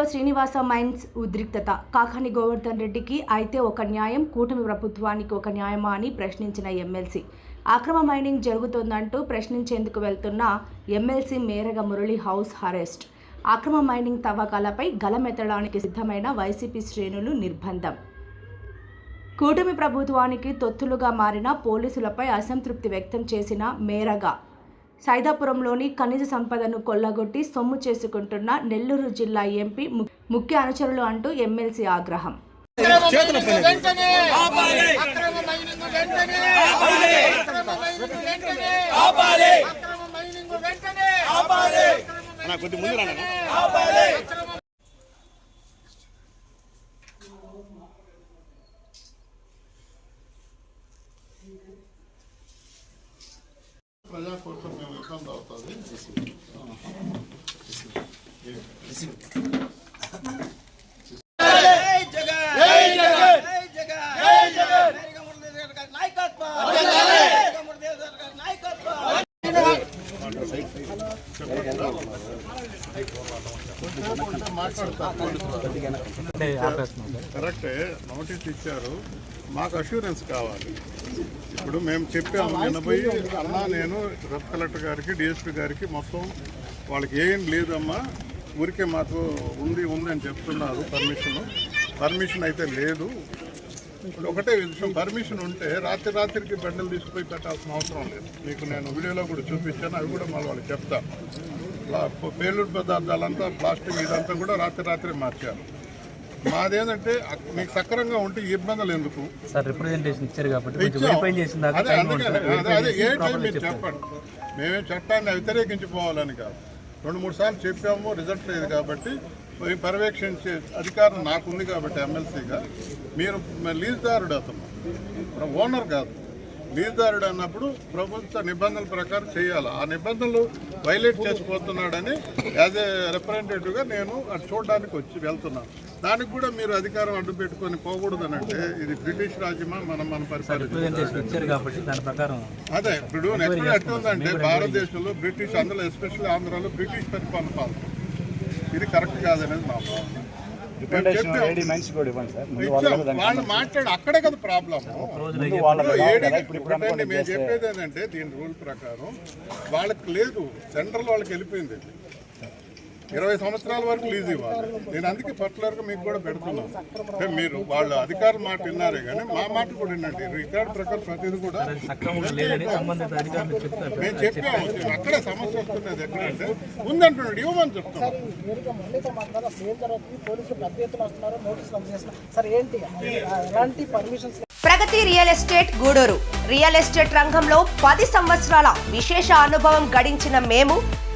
ఏపీలో శ్రీనివాస మైన్స్ ఉద్రిక్తత. కాకాని గోవర్ధన్ రెడ్డికి అయితే ఒక న్యాయం కూటమి ప్రభుత్వానికి ఒక న్యాయమా అని ప్రశ్నించిన ఎమ్మెల్సీ. అక్రమ మైనింగ్ జరుగుతోందంటూ ప్రశ్నించేందుకు వెళ్తున్న MLC Meraga Murali house arrest. అక్రమ మైనింగ్ తవ్వకాలపై గలమెత్తడానికి సిద్ధమైన వైసీపీ శ్రేణులు నిర్బంధం. కూటమి ప్రభుత్వానికి తొత్తులుగా మారిన పోలీసులపై అసంతృప్తి వ్యక్తం చేసిన మేరగా సైదాపురంలోని ఖనిజ సంపదను కొల్లగొట్టి సొమ్ము చేసుకుంటున్న నెల్లూరు జిల్లా ఎంపీ ముఖ్య అనుచరులు అంటూ ఎమ్మెల్సీ ఆగ్రహం. వెంటనే అక్రమ మైనింగ్ వెంటనే అక్రమ మైనింగ్ వెంటనే అక్రమ మైనింగ్ వెంటనే అన్న కొద్ది ముందు రానా అక్రమ ప్రజా ఇబ్బంది అవుతుంది కరెక్టే నోటీస్ ఇచ్చారు. మాకు అష్యూరెన్స్ కావాలి. ఇప్పుడు మేము చెప్పాము నిన్న పోయి అన్నా నేను సబ్ కలెక్టర్ గారికి డిఎస్పీ గారికి మొత్తం వాళ్ళకి ఏం లేదమ్మా ఊరికే మాకు ఉంది ఉంది అని చెప్తున్నారు పర్మిషన్ పర్మిషన్ అయితే లేదు. ఇప్పుడు ఒకటే విషయం పర్మిషన్ ఉంటే రాత్రి రాత్రికి బండలు తీసుకుపోయి పెట్టాల్సిన అవసరం లేదు. మీకు నేను వీడియోలో కూడా చూపించాను అవి కూడా మళ్ళీ వాళ్ళకి చెప్తాను. ప్లా- పేలుడు పదార్థాలంతా ప్లాస్టిక్ ఇదంతా కూడా రాత్రి రాత్రి మార్చారు. మాదేంటంటే మీకు సక్రంగా ఉంటే ఇబ్బందులు ఎందుకు? సార్ రిప్రజెంటేషన్ ఇచ్చారు కాబట్టి ఏ టైం మీరు చెప్పండి. మేమేం చట్టాన్ని వ్యతిరేకించిపోవాలని కాదు. రెండు మూడు సార్లు చెప్పాము రిజల్ట్ లేదు కాబట్టి పర్యవేక్షించే అధికారం నాకుంది కాబట్టి ఎమ్మెల్సీగా. మీరు లీజ్దారుడు అతను. ఓనర్ కాదు. లీజ్దారుడు అన్నప్పుడు ప్రభుత్వ నిబంధనల ప్రకారం చేయాలి. ఆ నిబంధనలు వైలేట్ చేసిపోతున్నాడని యాజ్ ఏ రిప్రజెంటేటివ్గా నేను అది చూడడానికి వచ్చి వెళ్తున్నాను. దానికి కూడా మీరు అధికారం అడ్డు పెట్టుకొని పోకూడదనంటే ఇది బ్రిటిష్ రాజ్యమా? మనం మన పరిపాలన రిప్రజెంటేషన్ ఇచ్చారు కాబట్టి దాని ప్రకారం అదే ఇప్పుడు నెక్స్ట్ ఎట్లుందంటే భారతదేశంలో బ్రిటిష్ అందులో ఎస్పెషల్లీ ఆంధ్రాలో బ్రిటిష్ పరిపాలన పాలన. ఇది కరెక్ట్ కాదనేది మా భావన. వాళ్ళు మాట్లాడు అక్కడే కదా ప్రాబ్లం మేము చెప్పేది ఏంటంటే దీని రూల్ ప్రకారం వాళ్ళకి లేదు. సెంట్రల్ వాళ్ళకి వెళ్ళిపోయింది. ఇరవై సంవత్సరాల వరకు లీజ్ ఇవ్వాలి. నేను అందుకే పర్టికులర్గా మీకు కూడా పెడుతున్నాను. అంటే మీరు వాళ్ళ అధికారుల మాట విన్నారే కానీ మా మాట కూడా వినండి. రికార్డ్ ప్రకారం ప్రతిదీ కూడా సక్రమంగా లేదని సంబంధిత అధికారులు చెప్తారు. మేము చెప్పాము అక్కడే సమస్య వస్తున్నది ఎక్కడంటే ఉందంటున్నాడు ఇవ్వమని చెప్తున్నాం నేరుగా మురళితో మాట్లాడారు అసలు ఏం జరుగుతుంది పోలీసులు పెద్ద ఎత్తున వస్తున్నారు. నోటీసులు అందజేస్తున్నారు. సార్ ఏంటి? ఆ, ఎలాంటి permissions Pragathi real estate Gudur. Real estate రంగంలో పది సంవత్సరాల విశేష అనుభవం గడించిన మేము